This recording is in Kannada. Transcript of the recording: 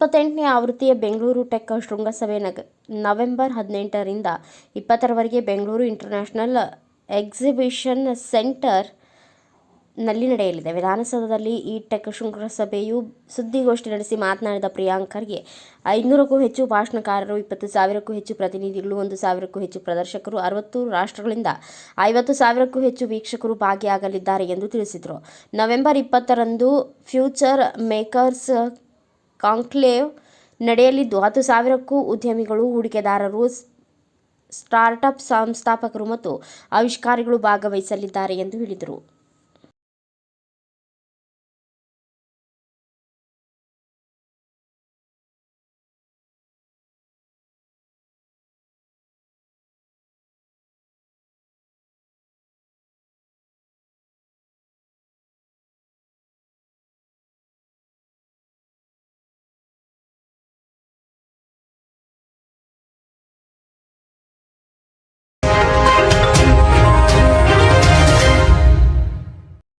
ಹದಿನೆಂಟನೇ ಆವೃತ್ತಿಯ ಬೆಂಗಳೂರು ಟೆಕ್ ಶೃಂಗಸಭೆ ನಗ ನವೆಂಬರ್ ಹದಿನೆಂಟರಿಂದ ಇಪ್ಪತ್ತರವರೆಗೆ ಬೆಂಗಳೂರು ಇಂಟರ್ನ್ಯಾಷನಲ್ ಎಕ್ಸಿಬಿಷನ್ ಸೆಂಟರ್ನಲ್ಲಿ ನಡೆಯಲಿದೆ. ವಿಧಾನಸೌಧದಲ್ಲಿ ಈ ಟೆಕ್ ಶೃಂಗಸಭೆಯು ಸುದ್ದಿಗೋಷ್ಠಿ ನಡೆಸಿ ಮಾತನಾಡಿದ ಪ್ರಿಯಾಂಕರ್ಗೆ ಐನೂರಕ್ಕೂ ಹೆಚ್ಚು ಭಾಷಣಕಾರರು, ಇಪ್ಪತ್ತು ಸಾವಿರಕ್ಕೂ ಹೆಚ್ಚು ಪ್ರತಿನಿಧಿಗಳು, ಒಂದು ಸಾವಿರಕ್ಕೂ ಹೆಚ್ಚು ಪ್ರದರ್ಶಕರು, ಅರವತ್ತು ರಾಷ್ಟ್ರಗಳಿಂದ ಐವತ್ತು ಸಾವಿರಕ್ಕೂ ಹೆಚ್ಚು ವೀಕ್ಷಕರು ಭಾಗಿಯಾಗಲಿದ್ದಾರೆ ಎಂದು ತಿಳಿಸಿದರು. ನವೆಂಬರ್ ಇಪ್ಪತ್ತರಂದು ಫ್ಯೂಚರ್ ಮೇಕರ್ಸ್ ಕಾಂಕ್ಲೇವ್ ನಡೆಯಲಿದ್ದು ಹತ್ತು ಸಾವಿರಕ್ಕೂ ಉದ್ಯಮಿಗಳು ಹೂಡಿಕೆದಾರರು ಸ್ಟಾರ್ಟ್ಅಪ್ ಸಂಸ್ಥಾಪಕರು ಮತ್ತು ಆವಿಷ್ಕಾರಿಗಳು ಭಾಗವಹಿಸಲಿದ್ದಾರೆ ಎಂದು ಹೇಳಿದರು.